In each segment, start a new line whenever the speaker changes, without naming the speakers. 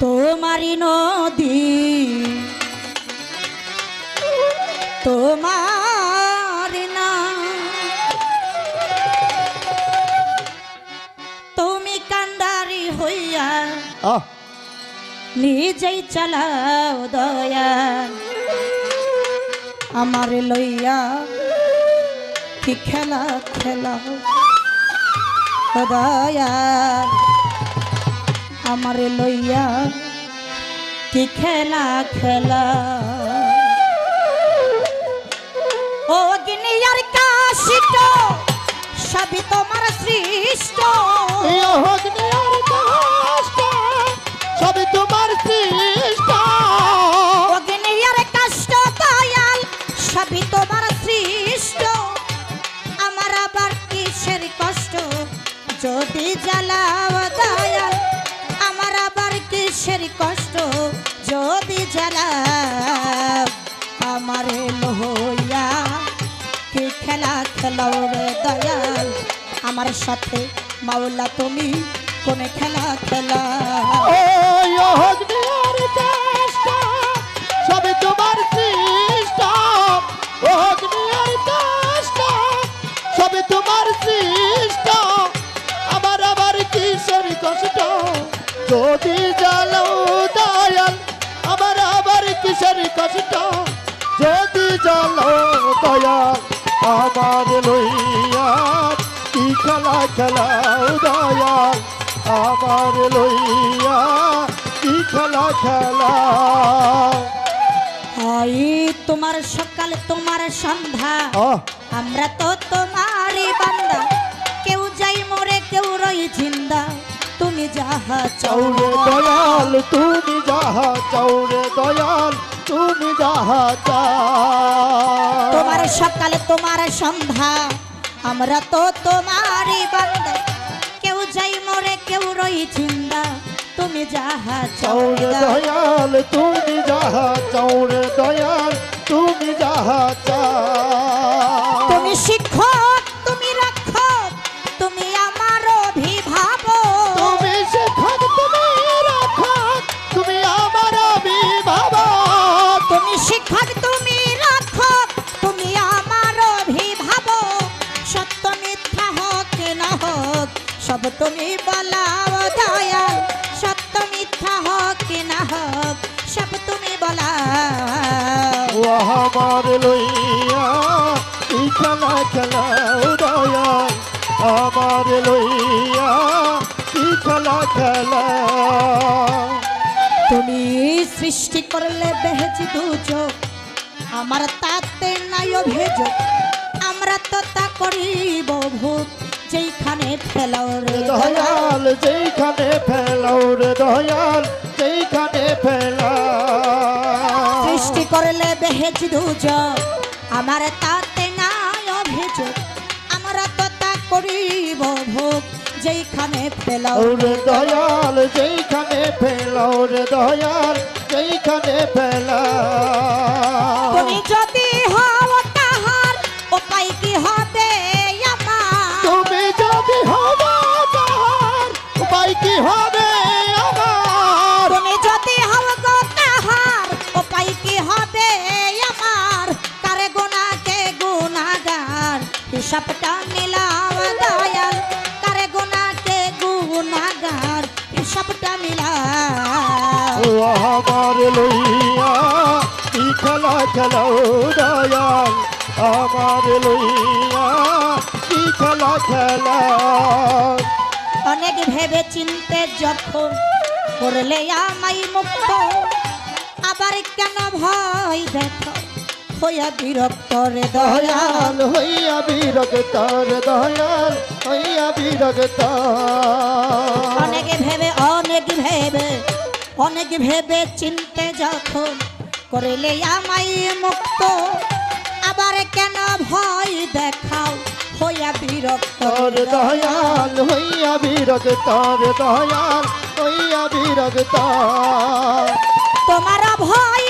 তোমারি নদী তোমার না। তুমি কান্ডারি হইয়া নিজেই চালাও দয়া। আমার লইয়া কি খেলা খেলা দয়া। আমার লইয়া কি খেলা খেলা? ও গিনিয়ার কাশিট সবই তোমার সৃষ্ট।
এই অগ্নি আর কষ্ট সবই তোমার সৃষ্ট।
অগ্নিয়ার কষ্ট দয়াল সবই তোমার সৃষ্ট। আমার আবার কিসের কষ্ট? যদি জ্বালাও খেলা খেলাও রে দয়াল। আমার সাথে মাওলা, তুমি কোন খেলা খেলা?
সবই তোমার সৃষ্ট। আমার যদি জ্বালাও দয়াল, আমার আবার কিসের কষ্ট? যদি জ্বালাও দয়াল আমার লইয়া কি খেলা খেলাও দয়াল আমার লইয়া কি খেলা খেলা?
হাই তোমার সকাল তোমার সন্ধ্যা। আমরা তো তোমারই বান্দা। কেউ যাই মরে কেউ রই জিন্দা। তুমি যাহা
চৌরে দয়াল তুমি যাহা চৌরে দয়াল তুমি যাহা চাও।
তোমার সকাল তোমার সন্ধ্যা। আমরা তো তোমারই বান্দা। কেউ যাই মরে কেউ রই জিন্দা। তুমি যাহা চাও
দয়াল তুমি
বলাও দয়াল সত্য মিথ্যা হোক না হোক সব তুমি বলাও।
আমার লইয়া কি খেলা খেলাও দয়াল আমার লইয়া কি খেলা। খেলা
তুমি সৃষ্টি করলে বেহেছি দুযোগ আমার তাতে নাই অভিযোগ আমরা তো তা করিব ভূত। যেইখানে ফেলাও রে দয়াল
যেইখানে ফেলাও রে দয়াল যেইখানে ফেলা
সৃষ্টি করলে বেহেজ দুযোগ আমার তাতে নাই অভিযোগ। আমরা তো তা করিব ভোগ যেইখানে ফেলাও
ওরে দয়াল যেইখানে ফেলাও রে দয়াল যেইখানে ফেলা
তুমি যদি হিসাবটা মিলাও দয়াল কারে গুনাকে গুনাগার হিসাবটা মিলাও
আমার লইয়া কি খেলা খেলাও দয়াল আমার লইয়া কি খেলা খেলা
অনেক ভেবে চিনতে যখন করলে আমাই মুক্ত আবার কেন ভয় দেখো? হইয়া বিরক্ত রে দয়াল।
হইয়া বিরক্ত রে দয়াল হইয়া বিরক্ত।
অনেক ভেবে অনেক ভেবে অনেক ভেবে চিনতে যখন করলে আমাই মুক্ত আবার কেন ভয় দেখাও? হইয়া বিরক্ত রে দয়াল
হইয়া বিরক্ত রে দয়াল হইয়া বিরক্ত।
তোমার ভয়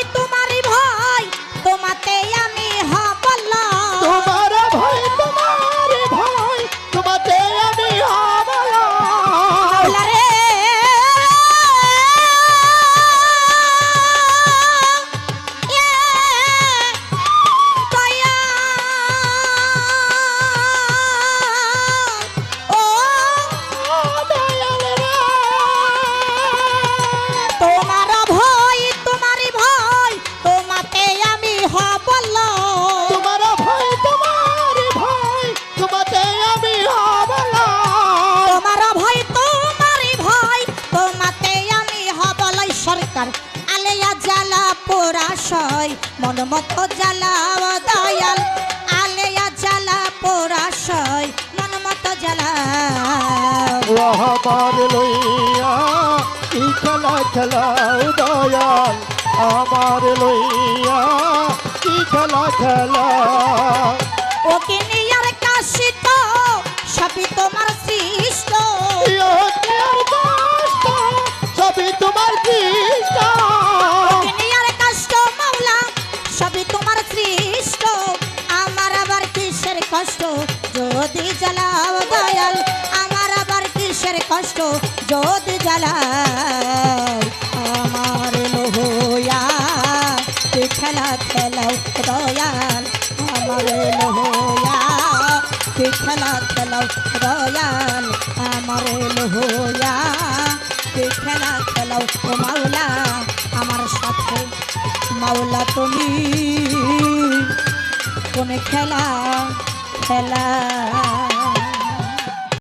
মন মতো জ্বালাও দয়াল, আলেয়া জ্বালা পোড়াশয় মন মতো
জ্বালাবার লইয়া কি খেলা আমার লইয়া কি খেলা খেলা
যদি জ্বালাও দয়াল, আমার আবার কিসের কষ্ট? যদি জ্বালাও আমার লোহয়া খেলা খেলাও দয়াল, আমার লোহয়া খেলা খেলাও দয়াল, আমার লোহয়া খেলা খেলাও মাওলা, আমার সাথে মাওলা তুমি কোন খেলা খেলা